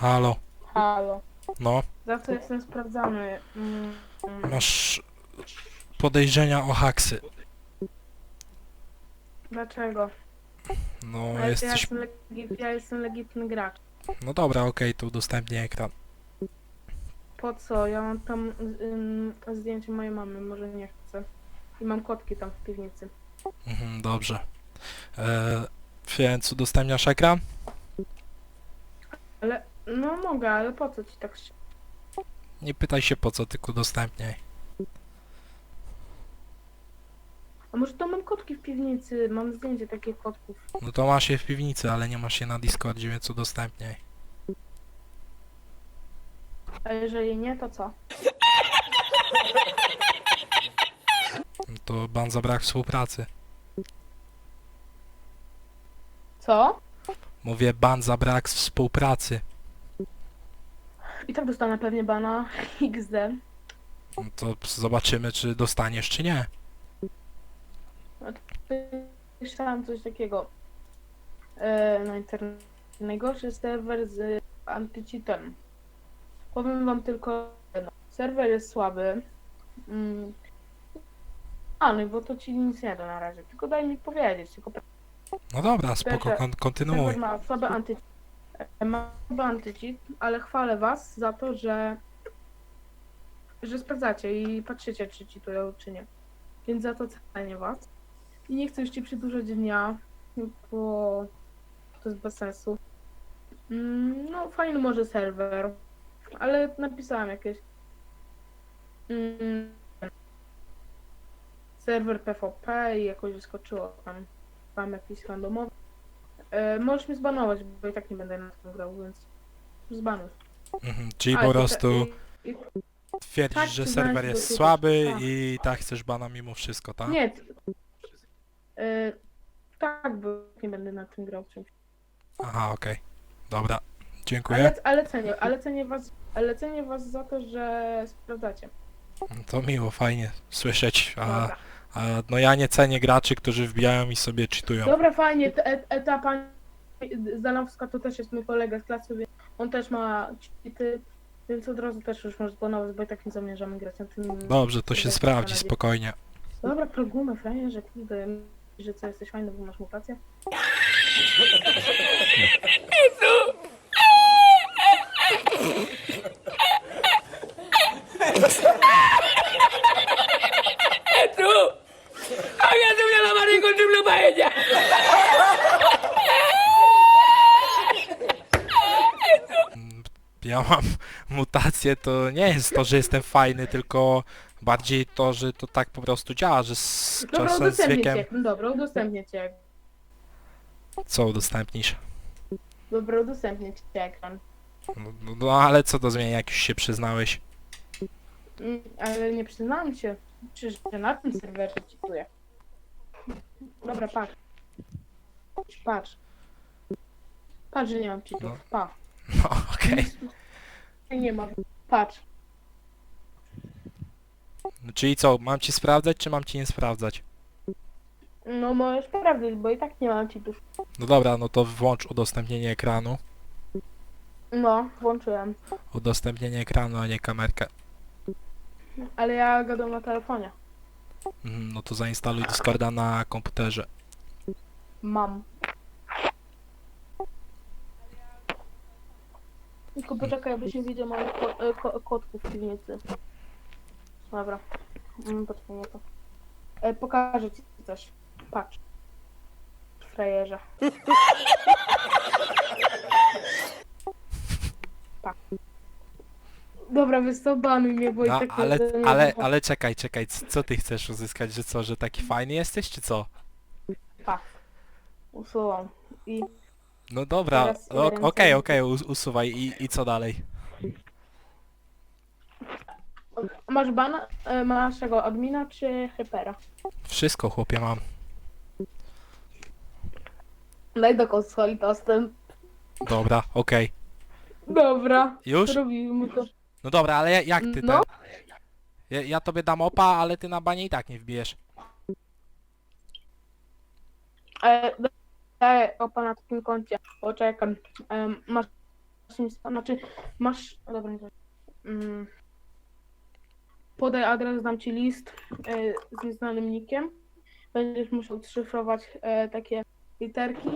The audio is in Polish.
Halo. Halo. No, Zawsze jestem sprawdzany. Mm, mm. masz podejrzenia o haksy. Dlaczego? No, Ale ja, jesteś... jestem legi- ja jestem legitny gracz. No dobra, okej, to udostępnię ekran. Po co? Ja mam tam ym, zdjęcie mojej mamy, może nie chcę. I mam kotki tam w piwnicy. Mhm, dobrze. E, więc udostępniasz ekran? Ale, no mogę, ale po co ci tak się... Nie pytaj się po co, tylko udostępniaj. A może to mam kotki w piwnicy, mam zdjęcie takich kotków. No to masz je w piwnicy, ale nie masz je na Discordzie, więc udostępniaj. A jeżeli nie, to co? No to ban za brak współpracy. Co? Mówię ban za brak współpracy. I tak dostanę pewnie bana XD. No to zobaczymy, czy dostaniesz, czy nie. Słyszałam coś takiego e, na internecie. Najgorszy serwer z antycheatem. Powiem wam tylko jedno. Serwer jest słaby. Mm. A, no bo to ci nic nie da na razie. Tylko daj mi powiedzieć. Tylko No dobra, spoko, kon kontynuuj. serwer ma. Antycheat, ale chwalę was za to, że że sprawdzacie i patrzycie, czy cheatują, czy nie. Więc za to cenię was. I nie chcę już ci przedłużać dnia, bo to jest bez sensu. Mm, No, fajny może serwer, ale napisałam jakieś. Mm, serwer PvP i jakoś wyskoczyło tam. Mam jakiś randomowy. E, możesz mnie zbanować, bo i tak nie będę na tym grał, więc zbanuj. Mhm, czyli po prostu i- i- twierdzisz, tak, że serwer do jest tego, słaby tak. i tak chcesz bana mimo wszystko, tak? Nie. t- E, tak, bo nie będę na tym grał czymś. Aha, okej. Dobra, dziękuję. Ale, ale cenię, ale cenię was, ale cenię was za to, że sprawdzacie. To miło, fajnie słyszeć. A, Dobra. A no ja nie cenię graczy, którzy wbijają i sobie cheatują. Dobra, fajnie, et, eta pani Zanowska to też jest mój kolega z klasy, więc on też ma cheaty, więc od razu też już może zbanować, bo i tak nie zamierzamy grać na tym. Dobrze, to się sprawdzi, spokojnie. Dobra, progumę, frajerze, kurde, że co, jesteś fajny, bo masz mutację? Ja mam mutację, to nie jest to, że jestem fajny, tylko bardziej to, że to tak po prostu działa, że z Dobra, czasem, z udostępnię wiekiem... cię, no dobra, udostępnię cię. Co udostępnisz? Dobra, udostępnię ci ekran. No, no, no ale co to zmienia, jak już się przyznałeś? Mm, Ale nie przyznałam się, czy że na tym serwerze cituję. Dobra, patrz. Patrz. Patrz, że nie mam cheatów. No. Pa. No, okej. Nie mam. Patrz. Czyli co, mam ci sprawdzać, czy mam ci nie sprawdzać? No możesz sprawdzić, bo i tak nie mam cheatów. No dobra, no to włącz udostępnienie ekranu. No, włączyłem. Udostępnienie ekranu, a nie kamerkę. Ale ja gadam na telefonie. Mhm, No to zainstaluj Discorda na komputerze. Mam. Tylko poczekaj, abyś nie widział moich ko e, ko kotków w piwnicy. Dobra. Mm, poczekaj, nie to. E, pokażę ci coś. Patrz. Frajerze. Pa. Dobra, wystobanuj mnie, bo i No, tak ale, będę miał ale, ale czekaj, czekaj, c- co ty chcesz uzyskać, że co, że taki fajny jesteś, czy co? Pa. Usuwam. I No dobra, Teraz o- ręce okej, okej, us- usuwaj i, i co dalej? masz bana, e, masz tego admina czy hypera? Wszystko, chłopie, mam. Daj do konsoli dostęp. Dobra, okej. Dobra. Już? Robimy to. No dobra, ale ja- jak ty No. ten... Ja, ja tobie dam opa, ale ty na banie i tak nie wbijesz. E, daj opa na takim koncie. Poczekam. E, masz znaczy masz, dobra, nie. Mm. Podaj adres, dam ci list e, z nieznanym nikiem. Będziesz musiał szyfrować e, takie literki.